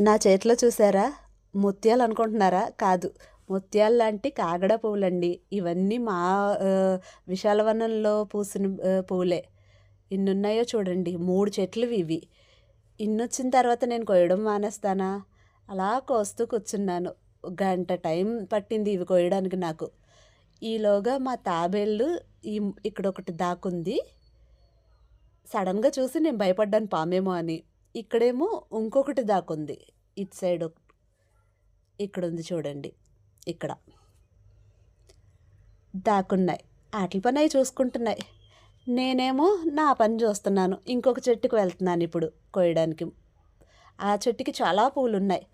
నా చేతిలో చూసారా? ముత్యాలు అనుకుంటున్నారా? కాదు. ముత్యాలు లాంటి కాగడ పువ్వులండి. ఇవన్నీ మా విశాలవనంలో పూసిన పువ్వులే. ఇన్నున్నాయో చూడండి. మూడు చెట్లు ఇవి. ఇన్ని వచ్చిన తర్వాత నేను కోయడం మానేస్తానా? అలా కోస్తూ కూర్చున్నాను. గంట టైం పట్టింది ఇవి కోయడానికి నాకు. ఈలోగా మా తాబేళ్ళు ఈ ఇక్కడ ఒకటి దాకుంది సడన్గా చూసి నేను భయపడ్డాను పామేమో అని. ఇక్కడేమో ఇంకొకటి దాకుంది. ఇటు సైడ్ ఇక్కడ ఉంది చూడండి. ఇక్కడ. దాక్కున్నాయి. వాటి పని అవి చూసుకుంటున్నాయి. నేనేమో నా పని చూస్తున్నాను. ఇంకొక చెట్టుకు వెళ్తున్నాను ఇప్పుడు కోయడానికి ఆ చెట్టుకి చాలా పూలు ఉన్నాయి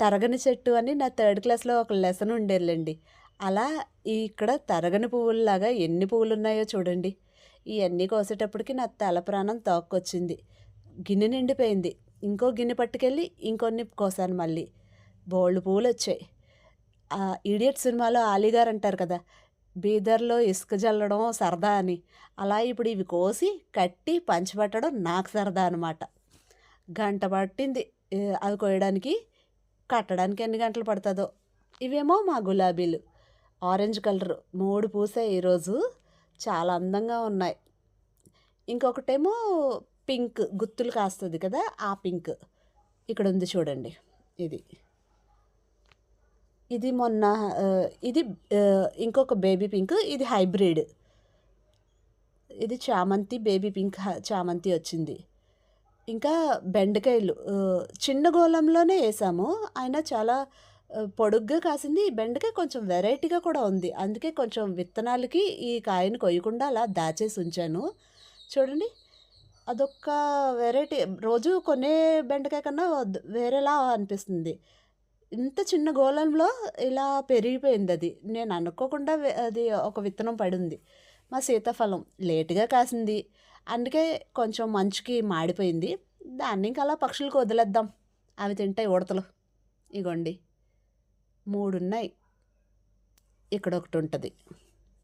తరగని చెట్టు అని నా థర్డ్ క్లాస్లో ఒక లెసన్ ఉండేళ్ళండి అలా ఇక్కడ తరగని పువ్వుల్లాగా ఎన్ని పువ్వులు ఉన్నాయో చూడండి. ఇవన్నీ కోసేటప్పటికి నా తల ప్రాణం తోక్కొచ్చింది. గిన్నె నిండిపోయింది. ఇంకో గిన్నె పట్టుకెళ్ళి ఇంకొన్ని కోసాను మళ్ళీ. బోల్డ్ పూలు వచ్చాయి ఇడియట్ సినిమాలో ఆలీగారు అంటారు కదా బీదర్లో ఇసుక జల్లడం సరదా అని. అలా ఇప్పుడు ఇవి కోసి కట్టి పంచిపెట్టడం నాకు సరదా అనమాట గంట పట్టింది అవి కోయడానికి కట్టడానికి ఎన్ని గంటలు పడుతుందో. ఇవేమో మా గులాబీలు. Orange colour. మూడు పూసాయి ఈరోజు. చాలా అందంగా ఉన్నాయి. ఇంకొకటేమో పింక్ గుత్తులు కాస్తుంది కదా ఆ పింక్. ఇక్కడ ఉంది చూడండి ఇది. ఇది మొన్న ఇది ఇంకొక బేబీ పింక్ ఇది హైబ్రిడ్. ఇది చామంతి బేబీ పింక్ హ- చామంతి వచ్చింది. ఇంకా బెండకాయలు చిన్న గోళంలోనే వేసాము అయినా చాలా పొడుగ్గా కాసింది. ఈ బెండకాయ కొంచెం వెరైటీగా కూడా ఉంది. అందుకే కొంచెం విత్తనాలకి ఈ కాయను కొయ్యకుండా అలా దాచేసి ఉంచాను. చూడండి. అదొక వెరైటీ. రోజు కొనే బెండకాయ కన్నా వేరేలా అనిపిస్తుంది. ఇంత చిన్న గోళంలో ఇలా పెరిగిపోయింది అది. నేను అనుకోకుండా అది ఒక విత్తనం పడింది. మా సీతాఫలం లేటుగా కాసింది. అందుకే కొంచెం మంచుకి మాడిపోయింది. దాన్ని ఇంకా అలా పక్షులకు వదిలేద్దాం. అవి తింటాయి ఉడతలు. ఇగోండి. మూడు ఉన్నాయి ఇక్కడ ఒకటి ఉంటుంది